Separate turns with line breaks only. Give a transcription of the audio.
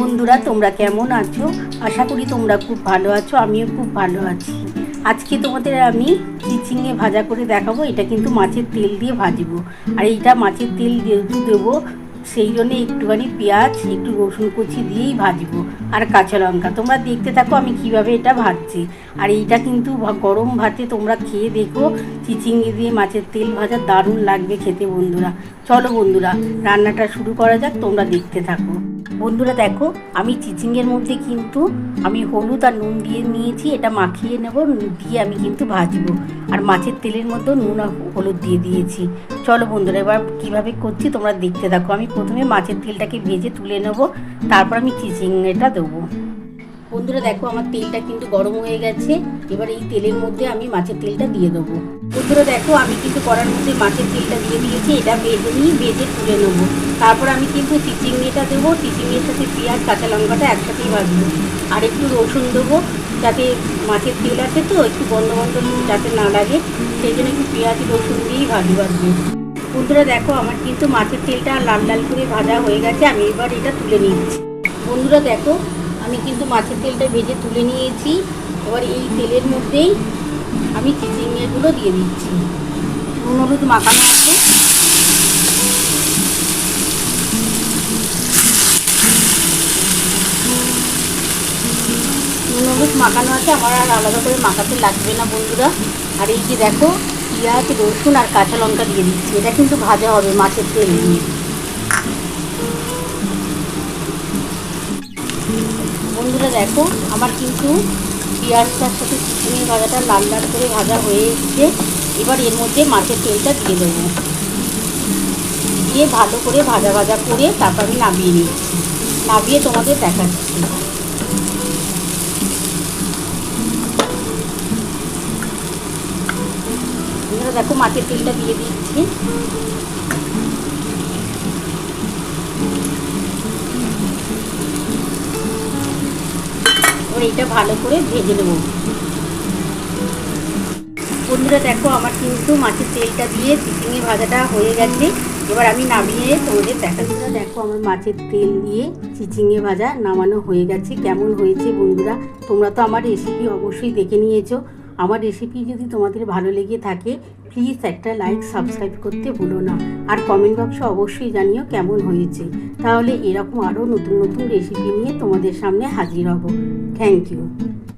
বন্ধুরা, তোমরা কেমন আছো? আশা করি তোমরা খুব ভালো আছো, আমিও খুব ভালো আছি। আজকে তোমাদের আমি চিচিঙে ভাজা করে দেখাবো, এটা কিন্তু মাছের তেল দিয়ে ভাজবো। আর এইটা মাছের তেল যেহেতু দেবো সেই জন্য একটুখানি পেঁয়াজ, একটু রসুন কুচি দিয়েই ভাজবো। আর কাঁচা লঙ্কা। তোমরা দেখতে থাকো আমি কীভাবে এটা ভাজছি। আর এইটা কিন্তু গরম ভাতে তোমরা খেয়ে দেখো। চিচিঙ্গে দিয়ে মাছের তেল ভাজা দারুণ লাগবে খেতে বন্ধুরা। চলো বন্ধুরা, রান্নাটা শুরু করা যাক, তোমরা দেখতে থাকো। বন্ধুরা দেখো, আমি চিচিংয়ের মধ্যে কিন্তু আমি হলুদ আর নুন দিয়ে নিয়েছি। এটা মাখিয়ে নেব দিয়ে আমি কিন্তু ভাজবো। আর মাছের তেলের মধ্যেও নুন আর হলুদ দিয়ে দিয়েছি। চলো বন্ধুরা, এবার কীভাবে করছি তোমরা দেখতে থাকো। আমি প্রথমে মাছের তেলটাকে ভেজে তুলে নেব, তারপর আমি চিচিংটা দেবো। বন্ধুরা দেখো, আমার তেলটা কিন্তু গরম হয়ে গেছে। এবার এই তেলের মধ্যে আমি মাছের তেলটা দিয়ে দেবো। বন্ধুরা দেখো, আমি কিন্তু করার মধ্যে মাছের তেলটা দিয়ে দিয়েছি, এটা ভেজে নিয়ে ভেজে তুলে নেব। তারপর আমি কিন্তু চিচিংড়িটা দেবো, চিচিংড়ির সাথে পেঁয়াজ, কাঁচা লঙ্কাটা একসাথেই ভাজবো। আর একটু রসুন দেবো, যাতে মাছের তেল আছে তো, একটু বন্ধ বন্ধ যাতে না লাগে, সেই জন্য একটু পেঁয়াজ, রসুন দিয়েই ভাজি ভাজবো। বন্ধুরা দেখো, আমার কিন্তু মাছের তেলটা লাল লাল করে ভাজা হয়ে গেছে, আমি এবার এটা তুলে নিচ্ছি। বন্ধুরা দেখো আমি কিন্তু মাছের তেলটা ভেজে তুলে নিয়েছি। এবার এই তেলের মধ্যেই আমি চিচিংড়িগুলো দিয়ে দিচ্ছি। নুন হলুদ মাখানো আছে। নুন হলুদ মাখানো আছে, আমার আর আলাদা করে মাখাতে লাগবে না বন্ধুরা। আর এই যে দেখো, পেঁয়াজ, রসুন আর কাঁচা লঙ্কা দিয়ে দিচ্ছি। এটা কিন্তু ভাজা হবে মাছের তেল দিয়ে। বন্ধুরা দেখো, আমার কিন্তু পেঁয়াজটার সাথে চিকেনের ভাজাটা লাল লাল করে ভাজা হয়ে এসছে। এবার এর মধ্যে মাছের তেলটা দিয়ে দেবো। দিয়ে ভালো করে ভাজা ভাজা করে তারপর আমি নামিয়ে নিচ্ছি। নামিয়ে তোমাদের দেখাচ্ছি। দেখো, মাছের তেলটা দিয়ে দিচ্ছি। এবার এটা ভালো করে ভেজে নেব। বন্ধুরা দেখো, আমার কিন্তু মাছের তেলটা দিয়ে চিচিঙে ভাজাটা হয়ে গেছে। এবার আমি নামিয়ে তোমাদের দেখা বন্ধুরা দেখো, আমার মাছের তেল দিয়ে চিচিঙে ভাজা নামানো হয়ে গেছে। কেমন হয়েছে বন্ধুরা? তোমরা তো আমার রেসিপি অবশ্যই দেখে নিয়েছো। আমার রেসিপি যদি তোমাদের ভালো লেগে থাকে প্লিজ একটা লাইক সাবস্ক্রাইব করতে ভুলো না। আর কমেন্ট বক্সে অবশ্যই জানিও কেমন হয়েছে। তাহলে এরকম আরও নতুন নতুন রেসিপি নিয়ে তোমাদের সামনে হাজির হব। Thank you